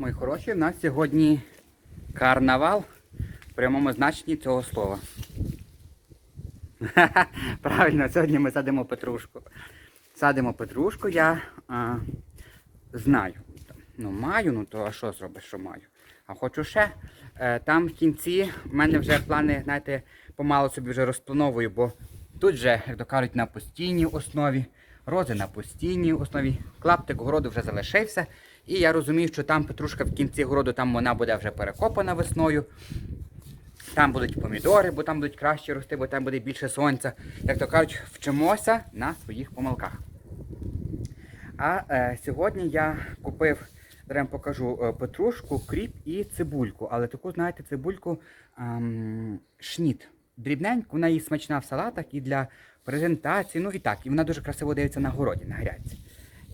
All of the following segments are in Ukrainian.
Мої хороші, у нас сьогодні карнавал в прямому значенні цього слова. Правильно, сьогодні ми садимо петрушку. Садимо петрушку, я а, знаю. Ну, маю, ну то а що зробиш, що маю? А хочу ще. Е, там в кінці в мене вже плани, знаєте, помало собі вже розплановую, бо тут же, як то кажуть, на постійній основі, рози на постійній основі, клаптик городу вже залишився. І я розумію, що там петрушка в кінці городу, там вона буде вже перекопана весною. Там будуть помідори, бо там будуть краще рости, бо там буде більше сонця. Як то кажуть, вчимося на своїх помилках. А е, сьогодні я купив, зараз покажу е, петрушку, кріп і цибульку. Але таку, знаєте, цибульку ем, шніт. Дрібненьку, вона і смачна в салатах і для презентації. Ну і так, і вона дуже красиво дивиться на городі, на грядці.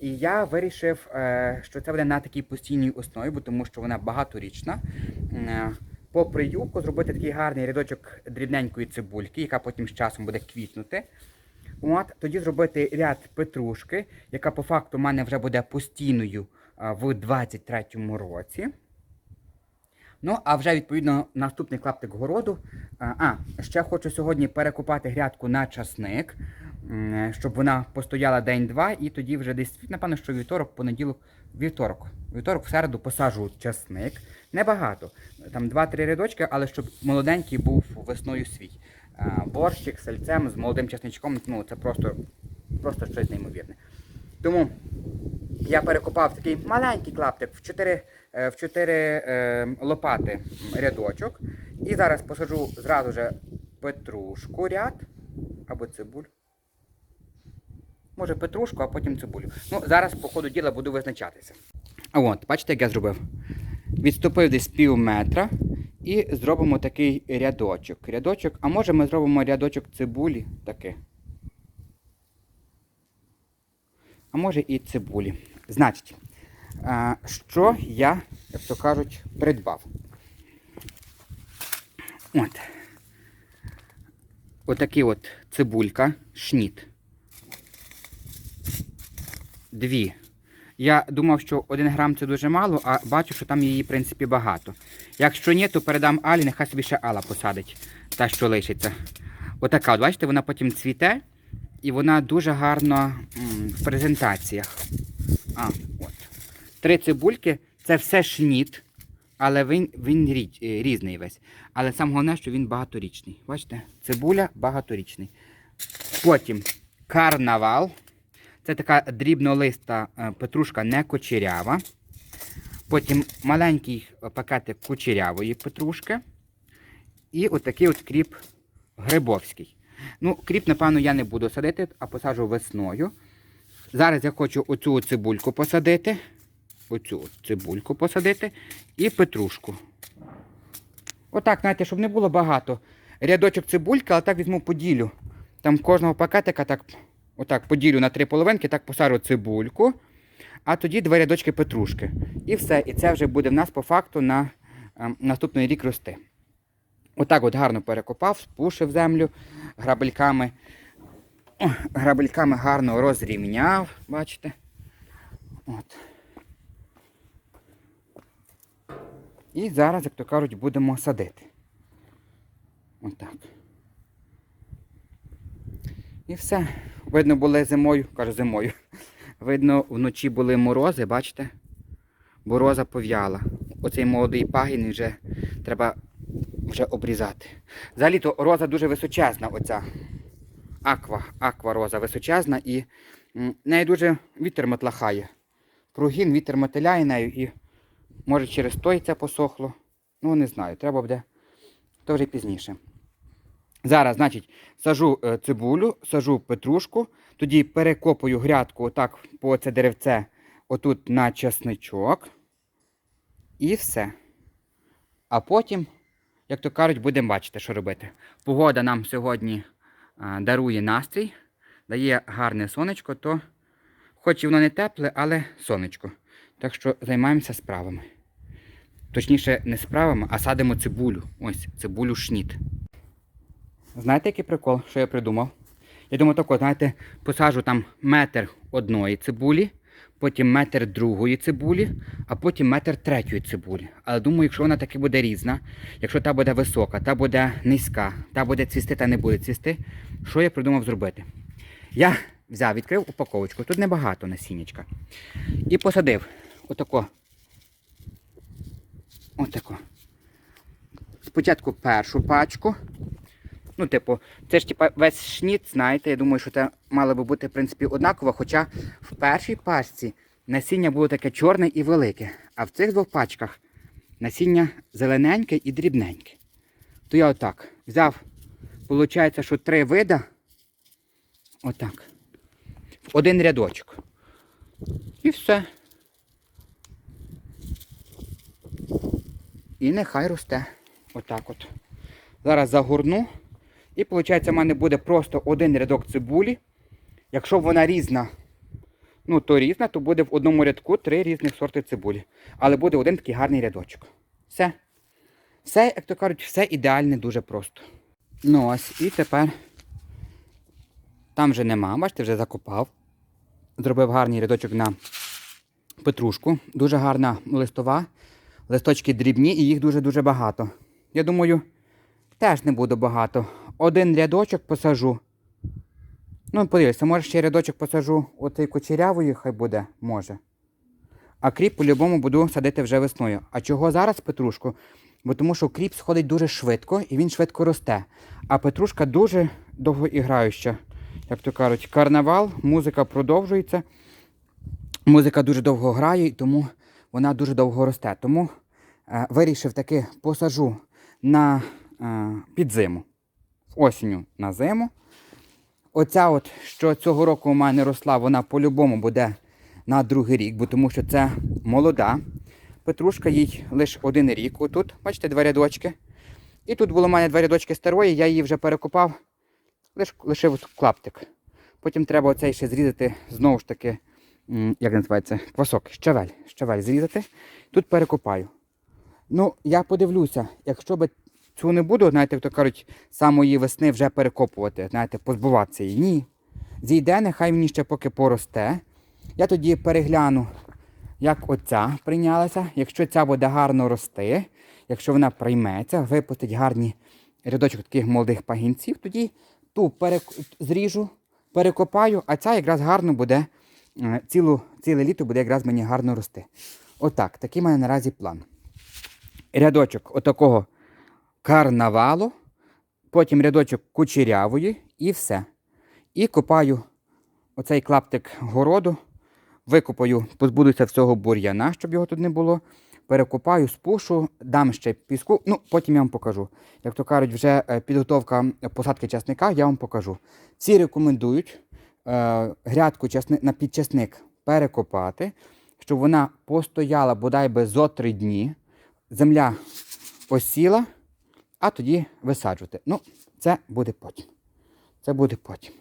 І я вирішив, е, що це буде на такій постійній основі, бо тому що вона багаторічна. Е, По приюку зробити такий гарний рядочок дрібненької цибульки, яка потім з часом буде квітнути. От, тоді зробити ряд петрушки, яка по факту в мене вже буде постійною в 23-му році. Ну, а вже відповідно наступний клаптик городу. А, ще хочу сьогодні перекопати грядку на часник, щоб вона постояла день-два, і тоді вже десь, напевно, що вівторок, понеділок, вівторок. Вівторок в середу посаджу часник. Небагато. Там 2-3 рядочки, але щоб молоденький був весною свій. Борщик з сальцем, з молодим часничком, ну це просто, просто щось неймовірне. Тому я перекопав такий маленький клаптик в 4, е, в 4 е, лопати рядочок. І зараз посаджу зразу же петрушку ряд або цибуль. Може петрушку, а потім цибулю. Ну, зараз по ходу діла буду визначатися. А от, бачите, як я зробив? Відступив десь пів метра і зробимо такий рядочок. Рядочок, а може ми зробимо рядочок цибулі таке. А може і цибулі. Значить, що я, як то кажуть, придбав. От. Отакий от цибулька, шніт. Дві. Я думав, що один грам це дуже мало, а бачу, що там її, в принципі, багато. Якщо ні, то передам Алі, нехай собі ще Алла посадить. Та, що лишиться. Отака, от, бачите, вона потім цвіте. І вона дуже гарна в презентаціях. А, от. Три цибульки це все шніт, але він, він річ, е, різний весь. Але саме головне, що він багаторічний. Бачите? Цибуля багаторічний. Потім карнавал. Це така дрібнолиста е, петрушка не кучерява. Потім маленький пакетик кучерявої петрушки. І отакий от кріп грибовський. Ну, кріп, напевно, я не буду садити, а посаджу весною. Зараз я хочу оцю цибульку посадити. Оцю цибульку посадити і петрушку. Отак, знаєте, щоб не було багато. Рядочок цибульки, але так візьму поділю. Там кожного пакетика так, отак поділю на три половинки, так посаджу цибульку, а тоді два рядочки петрушки. І все. І це вже буде в нас по факту на ем, наступний рік рости. Отак от гарно перекопав, спушив землю грабельками. О, Грабельками гарно розрівняв, бачите. От. І зараз, як то кажуть, будемо садити. Отак. І все. Видно, були зимою, кажу зимою. Видно, вночі були морози, бачите? Бо роза пов'яла. Оцей молодий пагін вже треба вже обрізати. Взагалі то роза дуже височезна, оця аква, аква роза височезна і м, неї дуже вітер матлахає. Прогін, вітер мотиляє нею і може через той це посохло. Ну, не знаю, треба буде то вже пізніше. Зараз, значить, сажу е, цибулю, сажу петрушку, тоді перекопую грядку отак по це деревце, отут на часничок. І все. А потім, як то кажуть, будемо бачити, що робити. Погода нам сьогодні дарує настрій, дає гарне сонечко, то хоч і воно не тепле, але сонечко. Так що займаємося справами. Точніше, не справами, а садимо цибулю. Ось, цибулю шніт. Знаєте, який прикол, що я придумав? Я думаю, тако, знаєте, посаджу там метр одної цибулі, потім метр другої цибулі, а потім метр третьої цибулі. Але думаю, якщо вона таки буде різна, якщо та буде висока, та буде низька, та буде цвісти, та не буде цвісти, що я придумав зробити? Я взяв, відкрив упаковочку, тут небагато насіннячка. І посадив отако. Отако. Спочатку першу пачку. Ну, типу, це ж типа весь шніт, знаєте, я думаю, що це мало би бути, в принципі, однаково, хоча в першій пачці насіння було таке чорне і велике, а в цих двох пачках насіння зелененьке і дрібненьке. То я отак взяв, виходить, що три вида. Отак. В один рядочок. І все. І нехай росте. Отак от. Зараз загорну. І виходить, в мене буде просто один рядок цибулі. Якщо вона різна, ну то різна, то буде в одному рядку три різних сорти цибулі. Але буде один такий гарний рядочок. Все. Все, як то кажуть, все ідеальне, дуже просто. Ну ось, і тепер там вже нема, бачите, вже закопав. Зробив гарний рядочок на петрушку. Дуже гарна листова. Листочки дрібні і їх дуже-дуже багато. Я думаю, теж не буде багато. Один рядочок посажу. Ну, подивися, може ще рядочок посажу оцей кучерявої, хай буде, може. А кріп по-любому буду садити вже весною. А чого зараз петрушку? Бо тому що кріп сходить дуже швидко і він швидко росте. А петрушка дуже довгоіграюча. Як то кажуть, карнавал, музика продовжується. Музика дуже довго грає, тому вона дуже довго росте. Тому е, вирішив таки посажу на е, під зиму. Осінню на зиму. Оця, от, що цього року у мене росла, вона по-любому буде на другий рік, бо тому що це молода. Петрушка їй лише один рік. Отут, бачите, два рядочки. І тут було у мене два рядочки старої, я її вже перекопав, лише лишив клаптик. Потім треба оцей ще зрізати, знову ж таки, як називається, квасок, щавель. Щавель зрізати. Тут перекопаю. Ну, я подивлюся, якщо би цю не буду, знаєте, то кажуть, самої весни вже перекопувати, знаєте, позбуватися її. Ні. Зійде, нехай мені ще поки поросте. Я тоді перегляну, як оця прийнялася. Якщо ця буде гарно рости, якщо вона прийметься, випустить гарні рядочок таких молодих пагінців, тоді ту перек... зріжу, перекопаю, а ця якраз гарно буде, е, цілу, ціле літо буде якраз мені гарно рости. Отак, такий в мене наразі план. Рядочок отакого карнавалу, потім рядочок кучерявої і все. І копаю оцей клаптик городу, викопаю, позбудуся всього бур'яна, щоб його тут не було. Перекопаю, спушу, дам ще піску. Ну, потім я вам покажу. Як то кажуть, вже е, підготовка посадки часника, я вам покажу. Всі рекомендують е, грядку часни, на підчасник перекопати, щоб вона постояла бодай би зо три дні. Земля осіла, а тоді висаджувати. Ну, це буде потім. Це буде потім.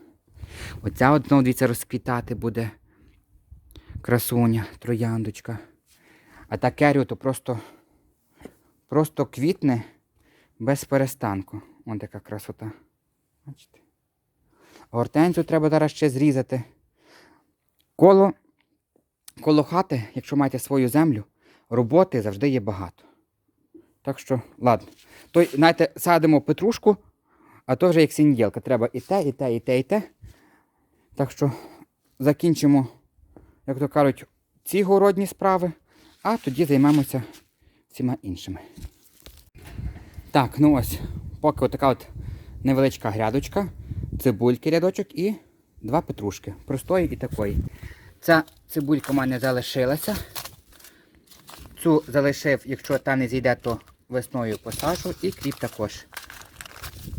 Оця от знову дивіться, розквітати буде красуня, трояндочка. А та керю то просто, просто квітне без перестанку. Ось така красота. Бачите? Гортенцію треба зараз ще зрізати. Коло, коло хати, якщо маєте свою землю, роботи завжди є багато. Так що, ладно. То, знаєте, садимо петрушку, а то вже як сіньєлка. Треба і те, і те, і те, і те. Так що закінчимо, як то кажуть, ці городні справи, а тоді займемося всіма іншими. Так, ну ось, поки отака от невеличка грядочка, цибульки рядочок і два петрушки. Простої і такої. Ця цибулька в мене залишилася. Цю залишив, якщо та не зійде, то весною посаджу і кріп також.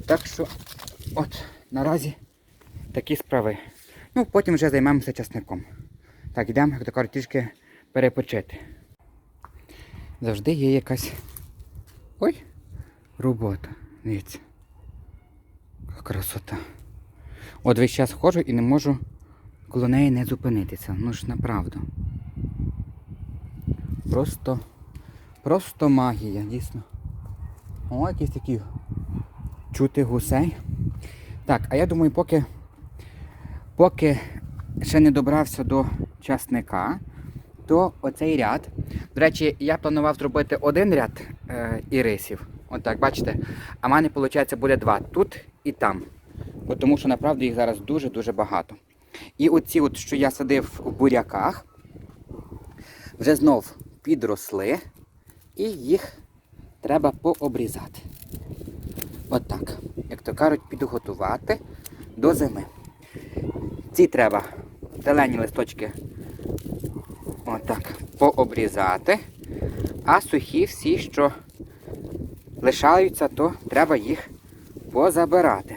Так що, от, наразі такі справи. Ну, потім вже займемося часником. Так, йдемо, як то кажуть, трішки перепочити. Завжди є якась. Ой, робота. Дивіться. Красота. От весь час ходжу і не можу коло неї не зупинитися. Ну ж направду. Просто. Просто магія, дійсно. О, якісь такі чути гусей. Так, а я думаю, поки, поки ще не добрався до часника, то оцей ряд. До речі, я планував зробити один ряд е, ірисів. Отак, бачите? А в мене, виходить, буде два тут і там. Бо тому що направду їх зараз дуже-дуже багато. І оці, от, що я садив в буряках, вже знов підросли, і їх треба пообрізати. Отак. Як то кажуть, підготувати до зими. Ці треба зелені листочки отак пообрізати, а сухі всі, що лишаються, то треба їх позабирати.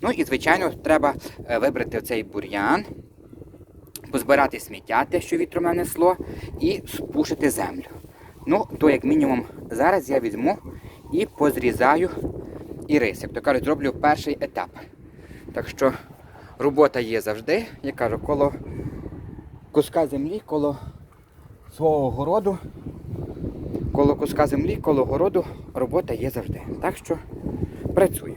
Ну і, звичайно, треба е, вибрати цей бур'ян, позбирати сміття, те, що вітром нанесло, і спушити землю. Ну, то як мінімум зараз я візьму і позрізаю ірис. Як то кажуть, зроблю перший етап. Так що робота є завжди, я кажу, коло куска землі, коло свого городу, коло куска землі, коло городу робота є завжди. Так що працюємо.